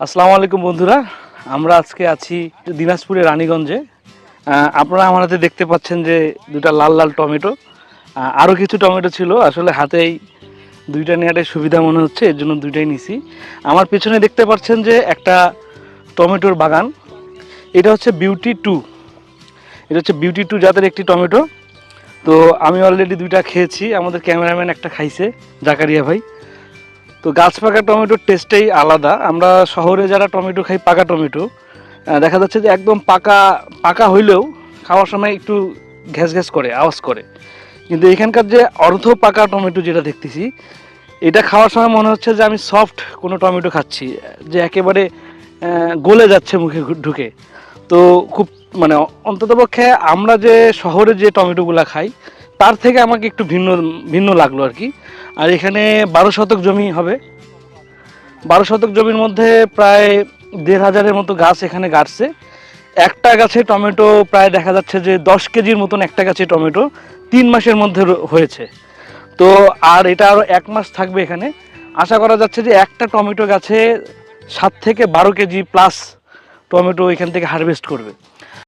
আসসালামু আলাইকুম বন্ধুরা, আমরা আজকে আছি দিনাজপুরের রানীগঞ্জে। আপনারা আমার হাতে দেখতে পাচ্ছেন যে দুটা লাল লাল টমেটো। আরও কিছু টমেটো ছিল, আসলে হাতেই দুইটা নেওয়াটাই সুবিধা মনে হচ্ছে, এর জন্য দুইটাই নিছি। আমার পেছনে দেখতে পাচ্ছেন যে একটা টমেটোর বাগান, এটা হচ্ছে বিউটি টু। এটা হচ্ছে বিউটি টু জাতের একটি টমেটো। তো আমি অলরেডি দুইটা খেয়েছি, আমাদের ক্যামেরাম্যান একটা খাইছে, জাকারিয়া ভাই। তো গাছ পাকা টমেটোর টেস্টেই আলাদা। আমরা শহরে যারা টমেটো খাই, পাকা টমেটো দেখা যাচ্ছে যে একদম পাকা পাকা হইলেও খাওয়ার সময় একটু ঘ্যাস ঘ্যাস করে, আওয়াজ করে। কিন্তু এখানকার যে অর্ধ পাকা টমেটো যেটা দেখতেছি, এটা খাওয়ার সময় মনে হচ্ছে যে আমি সফট কোনো টমেটো খাচ্ছি, যে একেবারে গলে যাচ্ছে মুখে ঢুকে। তো খুব মানে অন্ততপক্ষে আমরা যে শহরে যে টমেটোগুলো খাই তার থেকে আমাকে একটু ভিন্ন ভিন্ন লাগল আর কি। আর এখানে বারো শতক জমি হবে। বারো শতক জমির মধ্যে প্রায় দেড় হাজারের মতো গাছ এখানে গাড়ছে। একটা গাছে টমেটো প্রায় দেখা যাচ্ছে যে দশ কেজির মতন একটা গাছে টমেটো তিন মাসের মধ্যে হয়েছে। তো আর এটা আরও এক মাস থাকবে এখানে। আশা করা যাচ্ছে যে একটা টমেটো গাছে সাত থেকে বারো কেজি প্লাস টমেটো এখান থেকে হারভেস্ট করবে।